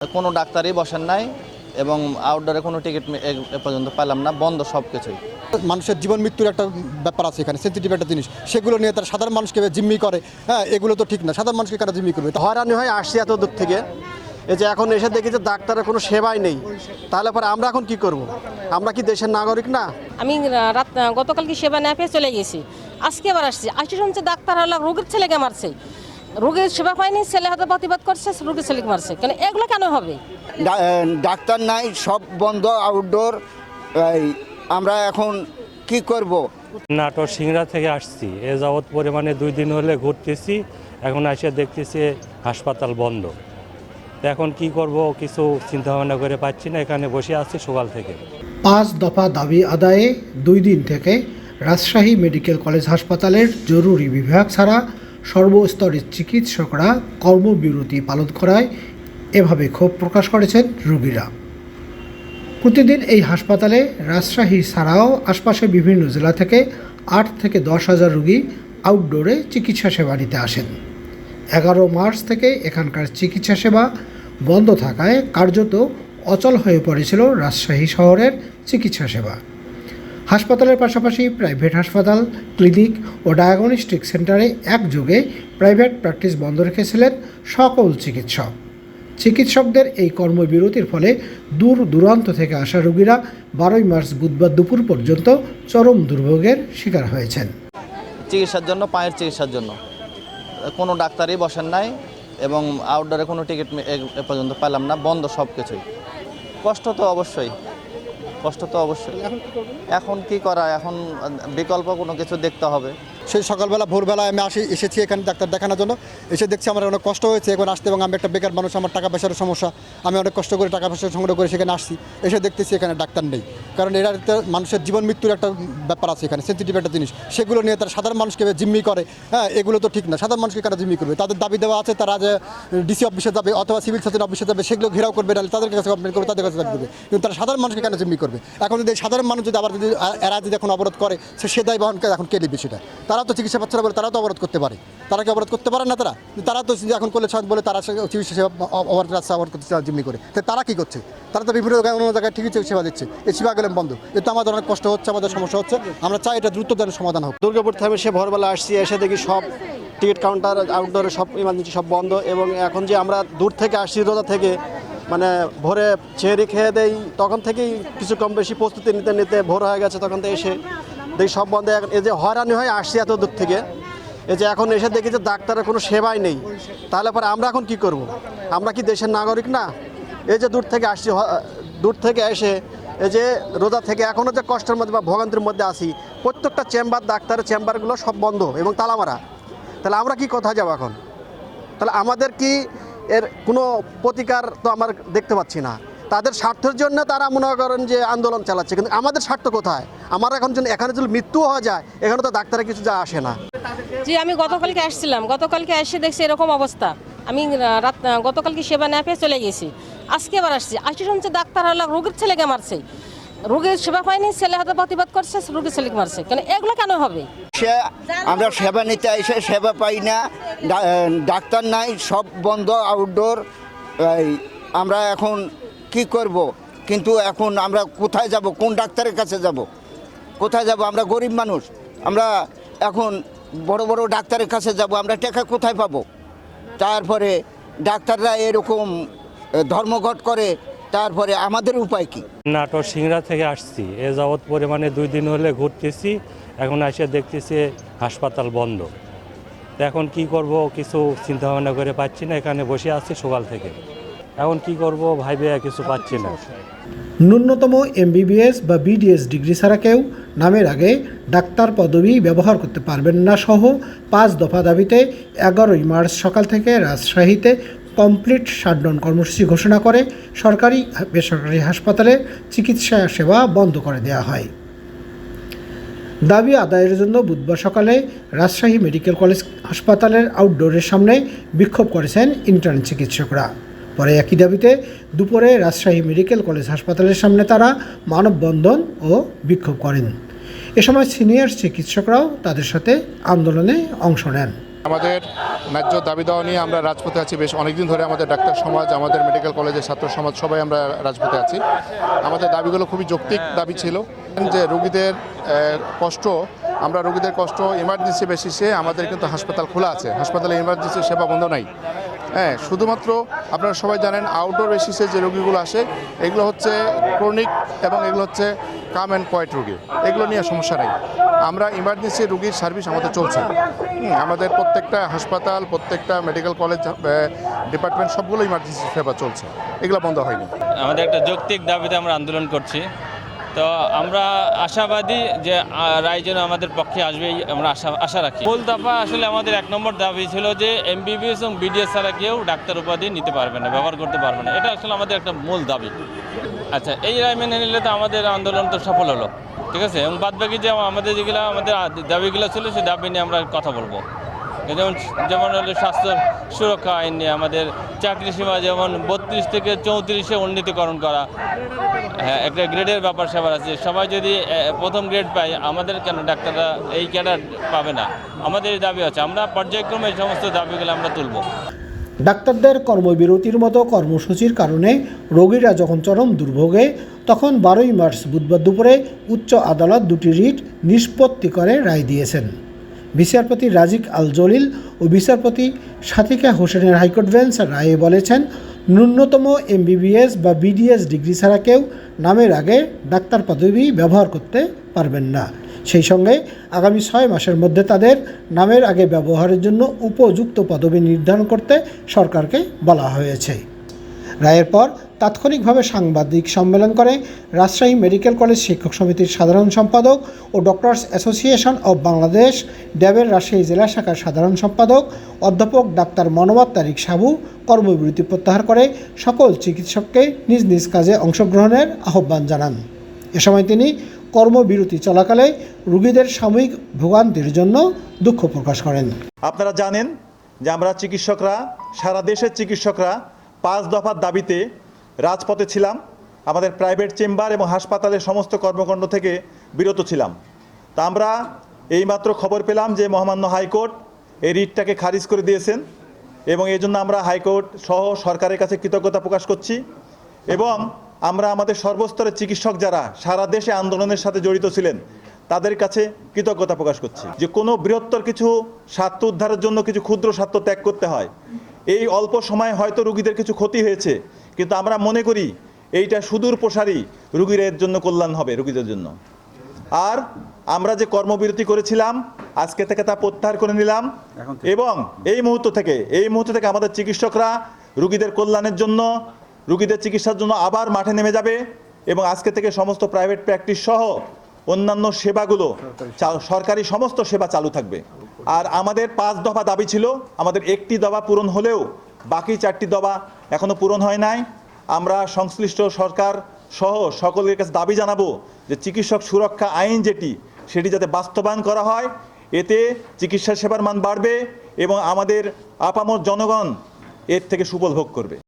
কোনো ডাক্তারই বসেন নাই এবং আউটডোরে কোনো টিকিট এ পর্যন্ত পেলাম না বন্ধ সব কিছুই মানুষের জীবন মৃত্যুর একটা ব্যাপার আছে এখানে সেন্সিটিভ একটা জিনিস। সেগুলো নিয়ে তারা সাধারণ মানুষকে জিম্মি করে। হ্যাঁ এগুলো তো ঠিক না সাধারণ মানুষকে কেন জিম্মি করবে? হয়রানি হয় আসছি এত দূর থেকে। এই যে এখন এসে দেখি যে ডাক্তারের কোনো সেবাই নেই। তাহলে পরে আমরা এখন কি করব? আমরা কি দেশের নাগরিক না? আমি রাত গতকালকে সেবা না পেয়ে চলে গেছি? আজকে আবার আসছি। আসছি শুনছে ডাক্তার হলো রোগীর ছেলেকে মারছে। রোগীর সেবা পায়নি ছেলে হয়তো প্রতিবাদ করছে রোগীর ছেলেকে মারছে। কেন এগুলো কেন হবে? ডাক্তার নাই সব বন্ধ আউটডোর আমরা এখন কি করব? নাটোর সিংড়া থেকে আসছি। এ যাবৎ পরিমাণে দুই দিন হলে ঘুরতেছি এখন এসে দেখতেছি হাসপাতাল বন্ধ। এখন কি করব কিছু চিন্তা ভাবনা করে পাচ্ছি না এখানে বসে আছি সকাল থেকে। পাঁচ দফা দাবি আদায়ে দুই দিন থেকে রাজশাহী মেডিকেল কলেজ হাসপাতালের জরুরি বিভাগ ছাড়া সর্বস্তরের চিকিৎসকরা কর্মবিরতি পালন করায় এভাবে ক্ষোভ প্রকাশ করেছেন রোগীরা। প্রতিদিন এই হাসপাতালে রাজশাহী ছাড়াও আশপাশের বিভিন্ন জেলা থেকে আট থেকে দশ হাজার রোগী আউটডোরে চিকিৎসা সেবা নিতে আসেন। এগারো মার্চ থেকে এখানকার চিকিৎসা সেবা বন্ধ থাকায় কার্যত অচল হয়ে পড়েছিল রাজশাহী শহরের চিকিৎসা সেবা। হাসপাতালের পাশাপাশি প্রাইভেট হাসপাতাল, ক্লিনিক ও ডায়াগনস্টিক সেন্টারে একযোগে প্রাইভেট প্র্যাকটিস বন্ধ রেখেছিলেন সকল চিকিৎসক। চিকিৎসকদের এই কর্মবিরতির ফলে দূর দূরান্ত থেকে আসা রোগীরা বারোই মার্চ বুধবার দুপুর পর্যন্ত চরম দুর্ভোগের শিকার হয়েছেন। চিকিৎসার জন্য, পায়ের চিকিৎসার জন্য। কোনো ডাক্তারই বসেন নাই এবং আউটডোরে কোনো টিকিট এ পর্যন্ত পেলাম না, বন্ধ সব কিছুই কষ্ট তো অবশ্যই। কষ্ট তো অবশ্যই। এখন কি করা? এখন বিকল্প কোনো কিছু দেখতে হবে। সেই সকালবেলা ভোরবেলা আমি আসি, এসেছি এখানে ডাক্তার দেখানোর জন্য। এসে দেখছি আমার অনেক কষ্ট হয়েছে, এখন আসতে এবং আমি একটা বেকার মানুষ, আমার টাকা পয়সার সমস্যা। আমি অনেক কষ্ট করে টাকা পয়সা সংগ্রহ করে সেখানে আসছি। এসে দেখতেছি এখানে ডাক্তার নেই। কারণ এরা তো মানুষের জীবন মৃত্যুর একটা ব্যাপার আছে এখানে সেন্সিটিভ একটা জিনিস। সেগুলো নিয়ে তারা সাধারণ মানুষকে জিম্মি করে। হ্যাঁ এগুলো তো ঠিক না। সাধারণ মানুষকে কেন জিম্মি করবে? তাদের দাবি দেওয়া আছে, তারা যে ডিসি অফিসে যাবে অথবা সিভিল সার্জন অফিসে যাবে, সেগুলো ঘেরাও করবে, নাহলে তাদের কাছে কমপ্লেন করবে, তাদের কাছে দাবি দেবে। কিন্তু তারা সাধারণ মানুষকে কেন জিম্মি করবে? এখন যদি সাধারণ মানুষ যদি আবার যদি, এরা যদি এখন অবরোধ করে, সে সে দায় বহন এখন কে নেবে সেটা? তারা তো চিকিৎসা পাচ্ছে না বলে তারা তো অবরোধ করতে পারে। তারা কি অবরোধ করতে পারে না তারা? তারা তো এখন করলে বলে তারা চিকিৎসা সেবা অবরোধ রাস্তা অবরোধ করতে জিম্মি করে। তো তারা কি করছে? তারা তো বিভিন্ন জায়গায় অন্য জায়গায় ঠিকই সেবা দিচ্ছে। এই সেবা গেলেন বন্ধ। এতে আমাদের অনেক কষ্ট হচ্ছে, আমাদের সমস্যা হচ্ছে। আমরা চাই এটা দ্রুত যেন সমাধান হোক। দুর্গাপুর থেকে সে ভোরবেলা আসছি, এসে দেখি সব টিকিট কাউন্টার আউটডোরে সব ইমার্জেন্সি সব বন্ধ এবং এখন যে আমরা দূর থেকে আসছি রোজা থেকে মানে ভোরে চেহারি খেয়ে দেই, তখন থেকেই কিছু কম বেশি প্রস্তুতি নিতে নিতে ভোর হয়ে গেছে, তখন থেকে এসে দেখি সব বন্ধ এই যে হয়রানি হয় আসছি এত দূর থেকে, এই যে এখন এসে দেখি যে ডাক্তারের কোনো সেবাই নেই, তাহলে পরে আমরা এখন কি করব? আমরা কি দেশের নাগরিক না? এই যে দূর থেকে আসছি দূর থেকে এসে এই যে রোজা থেকে এখনও যে কষ্টের মধ্যে বা ভোগান্তির মধ্যে আসি প্রত্যেকটা চেম্বার, ডাক্তারের চেম্বারগুলো সব বন্ধ এবং তালামারা তাহলে আমরা কি কোথায় যাব এখন? তাহলে আমাদের কি এর কোনো প্রতিকার তো আমার দেখতে পাচ্ছি না। তাদের স্বার্থের জন্য তারা মনে করেন যে আন্দোলন চালাচ্ছে, কিন্তু আমাদের স্বার্থ কোথায়? আমার এখন যদি এখানে যদি মৃত্যু হওয়া যায় এখানে তো ডাক্তারের কিছু যা আসে না। জি আমি গতকালকে আসছিলাম। গতকালকে এসে দেখছি এরকম অবস্থা। আমি রাত গতকালকে সেবা না পেয়ে চলে গেছি। আজকে আবার আসছি। আসছি শুনছি ডাক্তার হলো রোগীর ছেলেকে মারছে। রোগীর সেবা পায়নি ছেলে হয়তো প্রতিবাদ করছে রোগীর ছেলেকে মারছে। কেন এগুলো কেন হবে? সে আমরা সেবা নিতে এসে সেবা পাই না। ডাক্তার নাই সব বন্ধ আউটডোর আমরা এখন কি করব? কিন্তু এখন আমরা কোথায় যাব? কোন ডাক্তারের কাছে যাব? কোথায় যাব? আমরা গরিব মানুষ। আমরা এখন বড় বড় ডাক্তারের কাছে যাব। আমরা টাকা কোথায় পাব? তারপরে ডাক্তাররা এরকম ধর্মঘট করে। তারপরে আমাদের উপায় কি? নাটোর সিংড়া থেকে আসছি। এ যাবৎ পরিমাণে দুই দিন হলে ঘুরতেছি। এখন এসে দেখতেছি হাসপাতাল বন্ধ। এখন কি করব? কিছু চিন্তা ভাবনা করে পাচ্ছি না। এখানে বসে আছি সকাল থেকে। এখন কি করব, ভাইবে কিছু পাচ্ছি না। ন্যূনতম এমবিবিএস বা বিডিএস ডিগ্রি ছাড়া কেউ নামের আগে ডাক্তার পদবি ব্যবহার করতে পারবেন না সহ পাঁচ দফা দাবিতে এগারোই মার্চ সকাল থেকে রাজশাহীতে কমপ্লিট শাটডাউন কর্মসূচি ঘোষণা করে সরকারি বেসরকারি হাসপাতালে চিকিৎসা সেবা বন্ধ করে দেওয়া হয়। দাবি আদায়ের জন্য বুধবার সকালে রাজশাহী মেডিকেল কলেজ হাসপাতালের আউটডোরের সামনে বিক্ষোভ করেছেন ইন্টার্ন চিকিৎসকরা। পরে একই দাবিতে দুপুরে রাজশাহী মেডিকেল কলেজ হাসপাতালের সামনে তারা মানববন্ধন ও বিক্ষোভ করেন। এ সময় সিনিয়র চিকিৎসকরাও তাদের সাথে আন্দোলনে অংশ নেন। আমাদের ন্যায্য দাবি দেওয়া নিয়ে আমরা রাজপথে আছি বেশ অনেকদিন ধরে আমাদের ডাক্তার সমাজ, আমাদের মেডিকেল কলেজের ছাত্র সমাজ সবাই আমরা রাজপথে আছি। আমাদের দাবিগুলো খুবই যৌক্তিক দাবি ছিল যে রোগীদের কষ্ট, আমরা রোগীদের কষ্ট ইমার্জেন্সি বেসিসে আমাদের কিন্তু হাসপাতাল খোলা আছে। হাসপাতালে ইমার্জেন্সি সেবা বন্ধ নাই। হ্যাঁ শুধুমাত্র আপনারা সবাই জানেন আউটডোর বেসিসে যে রোগীগুলো আসে, এগুলো হচ্ছে ক্রনিক এবং এগুলো হচ্ছে কাম অ্যান্ড কোয়াইট রোগী। এগুলো নিয়ে সমস্যা নেই। আমরা ইমার্জেন্সি রুগীর সার্ভিস আমাদের চলছে। আমাদের প্রত্যেকটা হাসপাতাল, প্রত্যেকটা মেডিকেল কলেজ ডিপার্টমেন্ট সবগুলো ইমার্জেন্সি সেবা চলছে। এগুলো বন্ধ হয়নি। আমাদের একটা যৌক্তিক দাবিতে আমরা আন্দোলন করছি। তো আমরা আশাবাদী যে রায় যেন আমাদের পক্ষে আসবে আমরা আশা আশা রাখি। মূল দফা আসলে আমাদের এক নম্বর দাবি ছিল যে, এমবিবিএস এবং বিডিএস ছাড়া কেউ ডাক্তার উপাধি নিতে পারবে না, ব্যবহার করতে পারবে না। এটা আসলে আমাদের একটা মূল দাবি। আচ্ছা এই রায় মেনে নিলে তো আমাদের আন্দোলন তো সফল হলো, ঠিক আছে? এবং বাদ বাকি যে আমাদের যেগুলো, আমাদের দাবিগুলো ছিল সেই দাবি নিয়ে আমরা কথা বলব। যেমন যেমন হলো স্বাস্থ্য সুরক্ষা আইন নিয়ে আমাদের চাকরি সীমা যেমন বত্রিশ থেকে চৌত্রিশে উন্নীতকরণ করা। হ্যাঁ একটা গ্রেডের ব্যাপার স্যাপার আছে। সবাই যদি প্রথম গ্রেড পায়, আমাদের কেন ডাক্তাররা এই ক্যাডার পাবে না? আমাদের দাবি আছে। আমরা পর্যায়ক্রমে এই সমস্ত দাবিগুলো আমরা তুলবো। ডাক্তারদের কর্মবিরতির মতো কর্মসূচির কারণে রোগীরা যখন চরম দুর্ভোগে, তখন বারোই মার্চ বুধবার দুপুরে উচ্চ আদালত দুটি রিট নিষ্পত্তি করে রায় দিয়েছেন। বিচারপতি রাজিক আল জলিল ও বিচারপতি সাথিকা হোসেনের হাইকোর্ট বেঞ্চ রায়ে বলেছেন, ন্যূনতম এমবিবিএস বা বিডিএস ডিগ্রি ছাড়া কেউ নামের আগে ডাক্তার পদবি ব্যবহার করতে পারবেন না। সেই সঙ্গে আগামী ছয় মাসের মধ্যে তাদের নামের আগে ব্যবহারের জন্য উপযুক্ত পদবি নির্ধারণ করতে সরকারকে বলা হয়েছে। রায়ের পর তাৎক্ষণিকভাবে সাংবাদিক সম্মেলন করে রাজশাহী মেডিকেল কলেজ শিক্ষক সমিতির সাধারণ সম্পাদক ও ডক্টরস অ্যাসোসিয়েশন অব বাংলাদেশ, ড্যাবের রাজশাহী জেলা শাখার সাধারণ সম্পাদক, অধ্যাপক ডাক্তার মনোয়ার তারিক সাবু কর্মবিরতি প্রত্যাহার করে সকল চিকিৎসককে নিজ নিজ কাজে অংশগ্রহণের আহ্বান জানান। এ সময় তিনি কর্মবিরতি চলাকালে রোগীদের সাময়িক ভোগান্তির জন্য দুঃখ প্রকাশ করেন। আপনারা জানেন যে আমরা চিকিৎসকরা, সারা দেশের চিকিৎসকরা পাঁচ দফার দাবিতে রাজপথে ছিলাম, আমাদের প্রাইভেট চেম্বার এবং হাসপাতালের সমস্ত কর্মকাণ্ড থেকে বিরত ছিলাম। তা আমরা এইমাত্র খবর পেলাম যে মহামান্য হাইকোর্ট এই রিটটাকে খারিজ করে দিয়েছেন এবং এই জন্য আমরা হাইকোর্ট সহ সরকারের কাছে কৃতজ্ঞতা প্রকাশ করছি এবং আমরা আমাদের সর্বস্তরের চিকিৎসক যারা সারা দেশে আন্দোলনের সাথে জড়িত ছিলেন, তাদের কাছে কৃতজ্ঞতা প্রকাশ করছি যে কোনো বৃহত্তর কিছু স্বার্থ উদ্ধারের জন্য কিছু ক্ষুদ্র স্বার্থ ত্যাগ করতে হয়। এই অল্প সময় হয়তো রুগীদের কিছু ক্ষতি হয়েছে কিন্তু আমরা মনে করি এইটা সুদূর প্রসারী রুগীদের জন্য কল্যাণ হবে রুগীদের জন্য। আর আমরা যে কর্মবিরতি করেছিলাম আজকে থেকে তা প্রত্যাহার করে নিলাম এবং এই মুহূর্ত থেকে এই মুহূর্ত থেকে আমাদের চিকিৎসকরা রুগীদের কল্যাণের জন্য রুগীদের চিকিৎসার জন্য আবার মাঠে নেমে যাবে এবং আজকে থেকে সমস্ত প্রাইভেট প্র্যাকটিস সহ অন্যান্য সেবাগুলো সরকারি সমস্ত সেবা চালু থাকবে। আর আমাদের পাঁচ দফা দাবি ছিল, আমাদের একটি দফা পূরণ হলেও বাকি চারটি দফা এখনও পূরণ হয় নাই। আমরা সংশ্লিষ্ট সরকার সহ সকলের কাছে দাবি জানাব যে চিকিৎসক সুরক্ষা আইন যেটি, সেটি যাতে বাস্তবায়ন করা হয়। এতে চিকিৎসা সেবার মান বাড়বে এবং আমাদের আপামর জনগণ এর থেকে সুফল ভোগ করবে।